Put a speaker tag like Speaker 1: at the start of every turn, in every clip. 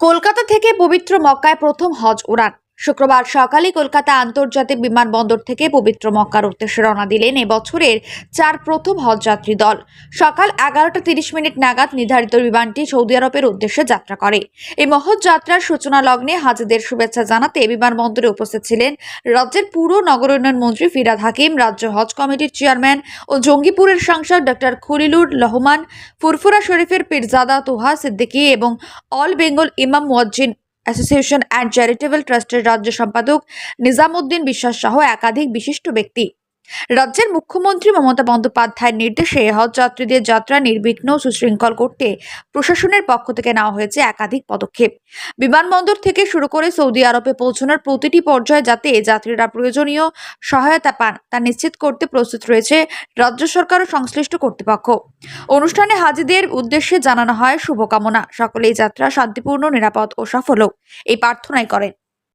Speaker 1: কলকাতা থেকে পবিত্র মক্কায় প্রথম হজ উড়ান। শুক্রবার সকালে কলকাতা আন্তর্জাতিক বিমানবন্দর থেকে পবিত্র মক্কার উদ্দেশ্যে রওনা দিলেন এবছরের চার প্রথম হজ যাত্রী দল। সকাল এগারোটা তিরিশ মিনিট নাগাদ নির্ধারিত বিমানটি সৌদি আরবের উদ্দেশ্যে যাত্রা করে। এই মহৎ যাত্রার সূচনা লগ্নে হাজিদের শুভেচ্ছা জানাতে বিমানবন্দরে উপস্থিত ছিলেন রাজ্যের পুর নগর উন্নয়ন মন্ত্রী ফিরাদ হাকিম, রাজ্য হজ কমিটির চেয়ারম্যান ও জঙ্গিপুরের সাংসদ ডক্টর খলিলুর রহমান, ফুরফুরা শরীফের পীরজাদা তোহা সিদ্দিকী এবং অল বেঙ্গল ইমাম মুয়াজ্জিন অ্যাসোসিয়েশন অ্যান্ড চ্যারিটেবল ট্রাস্টের রাজ্য সম্পাদক নিজামুদ্দিন বিশ্বাস সহ একাধিক বিশিষ্ট ব্যক্তি। রাজ্যের মুখ্যমন্ত্রী মমতা বন্দ্যোপাধ্যায়ের নির্দেশে হজ যাত্রীদের যাত্রা নির্বিঘ্ন সুশৃঙ্খল করতে প্রশাসনের পক্ষ থেকে নেওয়া হয়েছে একাধিক পদক্ষেপ। বিমানবন্দর থেকে শুরু করে সৌদি আরবে পৌঁছানোর প্রতিটি পর্যায়ে যাতে যাত্রীরা প্রয়োজনীয় সহায়তা পান, তা নিশ্চিত করতে প্রস্তুত রয়েছে রাজ্য সরকার ও সংশ্লিষ্ট কর্তৃপক্ষ। অনুষ্ঠানে হাজিদের উদ্দেশ্যে জানানো হয় শুভকামনা। সকলেই যাত্রা শান্তিপূর্ণ, নিরাপদ ও সফল এই প্রার্থনাই করেন।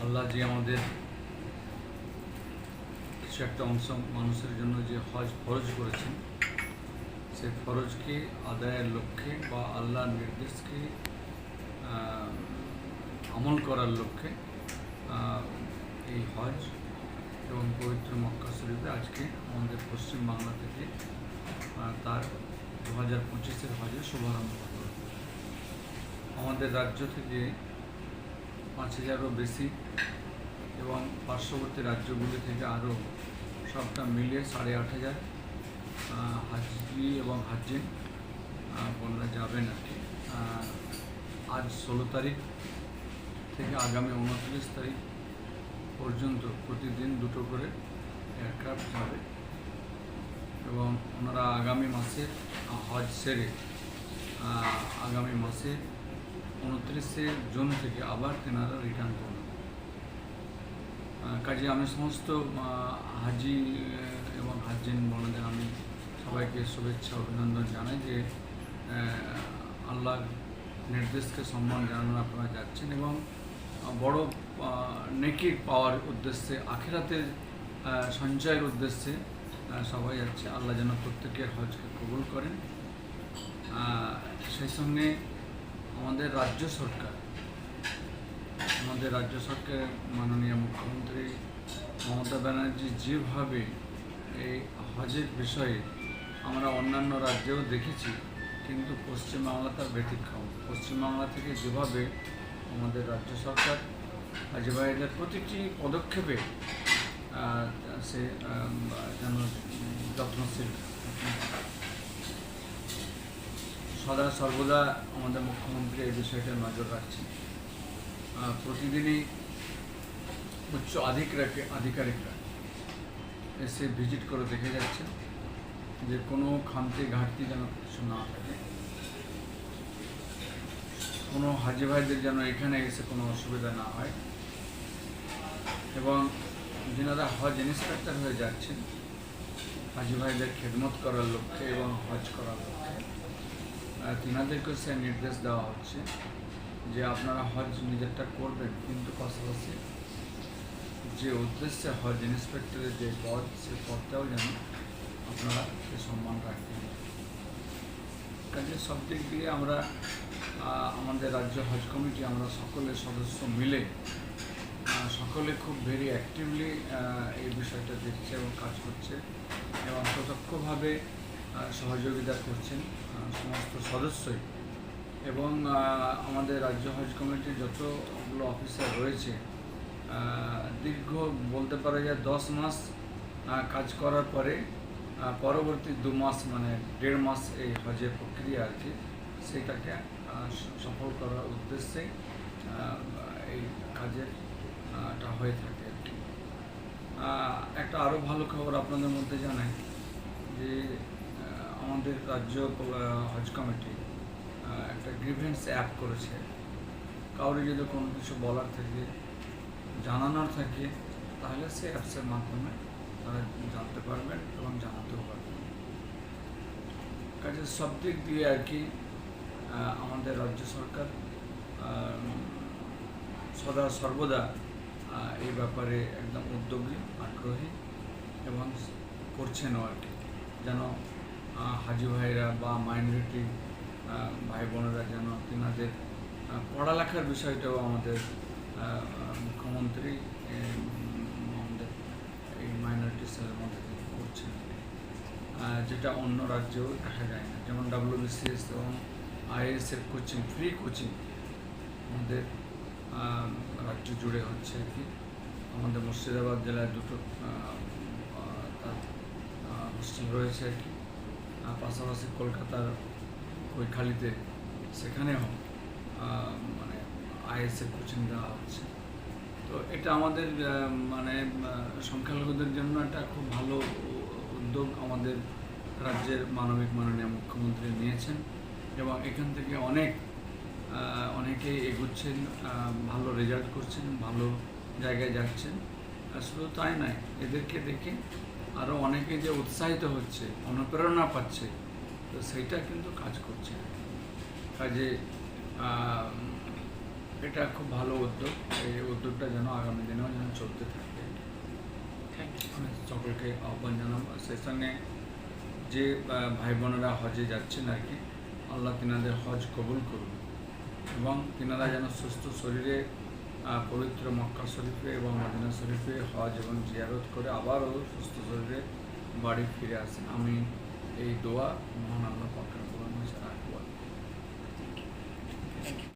Speaker 2: আল্লাহ যে আমাদের কিছু একটা অংশ মানুষের জন্য যে হজ ফরজ করেছেন, সে ফরজকে আদায়ের লক্ষ্যে বা আল্লাহর নির্দেশকে আমল করার লক্ষ্যে এই হজ এবং পবিত্র মক্কা শরীফে আজকে আমাদের পশ্চিম বাংলা থেকে তার দু হাজার পঁচিশের হজের শুভারম্ভ আমাদের রাজ্য থেকে পাঁচ হাজারও বেশি এবং পার্শ্ববর্তী রাজ্যগুলি থেকে আরও সবটা মিলিয়ে সাড়ে আট হাজার হাজি এবং হাজিন বোনরা যাবেন আর কি আজ ষোলো তারিখ থেকে আগামী উনত্রিশ তারিখ পর্যন্ত প্রতিদিন দুটো করে এয়ারক্রাফট যাবে এবং ওনারা আগামী মাসে হজ সেরে আগামী মাসে উনত্রিশে জুন থেকে আবার তেনারা রিটার্ন করবেন কাজে আমি সমস্ত হাজি এবং হাজিন বোনদের আমি সবাইকে শুভেচ্ছা অভিনন্দন জানাই যে আল্লাহর নির্দেশকে সম্মান জানানো আপনারা যাচ্ছেন এবং বড় আহ, নেকি পাওয়ার উদ্দেশ্যে আখেরাতের সঞ্চয়ের উদ্দেশ্যে সবাই যাচ্ছে। আল্লাহ যেন প্রত্যেকের হজকে কবুল করেন। সেই সঙ্গে আমাদের রাজ্য সরকার, আমাদের রাজ্য সরকারের মাননীয় মুখ্যমন্ত্রী মমতা ব্যানার্জি যেভাবে এই হজের বিষয়ে আমরা অন্যান্য রাজ্যেও দেখেছি, কিন্তু পশ্চিমবাংলা তার ব্যতিক্রম। পশ্চিমবাংলা থেকে যেভাবে আমাদের রাজ্য সরকার হাজি ভাইদের প্রতিটি পদক্ষেপে সে যেন যত্নশীল। সদা সর্বদা আমাদের মুখ্যমন্ত্রী এই বিষয়টা নজর রাখছেন। প্রতিদিনই উচ্চ আধিকারিক আধিকারিকরা এসে ভিজিট করে দেখে যাচ্ছেন যে কোনো খামতি ঘাটতি যেন কিছু না থাকে। কোনো হাজি ভাইদের যেন এখানে এসে কোনো অসুবিধা না হয়। এবং যেনারা হজ ইন্সপেক্টর হয়ে যাচ্ছেন হাজি ভাইদের খেদমত করার লক্ষ্যে এবং হজ করার লক্ষ্যে তিনাদেরকেও সে নির্দেশ দেওয়া হচ্ছে যে আপনারা হজ নিজেরটা করবেন, কিন্তু পাশাপাশি যে উদ্দেশ্যে হজ ইন্সপেক্টরের যে পদ, সে পদটাও যেন আপনারা সে সম্মান রাখবেন কাজে সব দিক দিয়ে আমরা আমাদের রাজ্য হজ কমিটি, আমরা সকলের সদস্য মিলে সকলে খুব ভেরি অ্যাক্টিভলি এই বিষয়টা দেখছে এবং কাজ করছে এবং প্রত্যক্ষভাবে সহযোগিতা করছেন সমস্ত সদস্যই। এবং আমাদের রাজ্য হজ কমিটির যতগুলো অফিসার রয়েছে দীর্ঘ বলতে পারা যায় দশ মাস কাজ করার পরে পরবর্তী দু মাস মানে দেড় মাস এই হজের প্রক্রিয়া আর কি, সেটাকে সফল করার উদ্দেশ্যে এই কাজের টা হয়ে থাকে আর কি। একটা আরও ভালো খবর আপনাদের মধ্যে জানাই। আমাদের রাজ্য হজ কমিটি একটা গ্রিভেন্স অ্যাপ করেছে। কাউরে যদি কোনো কিছু বলার থাকে, জানানোর থাকে, তাহলে সে অ্যাপসের মাধ্যমে তারা জানতে পারবেন এবং জানাতেও পারবেন কাজে সব দিক দিয়ে আর কি আমাদের রাজ্য সরকার সদা সর্বদা এই ব্যাপারে একদম উদ্যোগী, আগ্রহী এবং করছেনও আর কি। যেন হাজি ভাইরা বা মাইনরিটি ভাই বোনেরা যেন তেনাদের পড়ালেখার বিষয়টাও আমাদের মুখ্যমন্ত্রী আমাদের এই মাইনরিটি সেলের মধ্যে করছেন। যেটা অন্য রাজ্যেও দেখা যায় না। যেমন ডাব্লিউবিসিএস এবং আইএস এর কোচিং ফ্রি কোচিং আমাদের রাজ্য জুড়ে হচ্ছে আর কি। আমাদের মুর্শিদাবাদ জেলায় দুটো হোস্টেল রয়েছে আর কি। পাশাপাশি কলকাতার কৈখালিতে সেখানেও মানে আইএসএ কোচিং দেওয়া হচ্ছে। তো এটা আমাদের মানে সংখ্যালঘুদের জন্য একটা খুব ভালো উদ্যোগ আমাদের রাজ্যের মানবিক মাননীয় মুখ্যমন্ত্রী নিয়েছেন এবং এখান থেকে অনেক অনেকেই এগুচ্ছেন ভালো রেজাল্ট করছেন, ভালো জায়গায় যাচ্ছেন। শুধু তাই নয়, এদেরকে দেখে আরও অনেকে যে উৎসাহিত হচ্ছে অনুপ্রেরণা পাচ্ছে তো সেইটা কিন্তু কাজ করছে কাজে এটা খুব ভালো উদ্যোগ। এই উদ্যোগটা যেন আগামী দিনেও যেন চলতে থাকে। সকলকে আহ্বান জানাব। সেই সঙ্গে যে ভাই বোনেরা হজে যাচ্ছেন আর কি আল্লাহ তিনাদের হজ কবুল করুন। এবং তিনারা যেন সুস্থ শরীরে পবিত্র মক্কা শরীফে এবং মদিনা শরীফে হজ এবং জিয়ারত করে আবারও সুস্থ শরীরে বাড়ি ফিরে আসেন। আমি এই দোয়া মহান আল্লাহ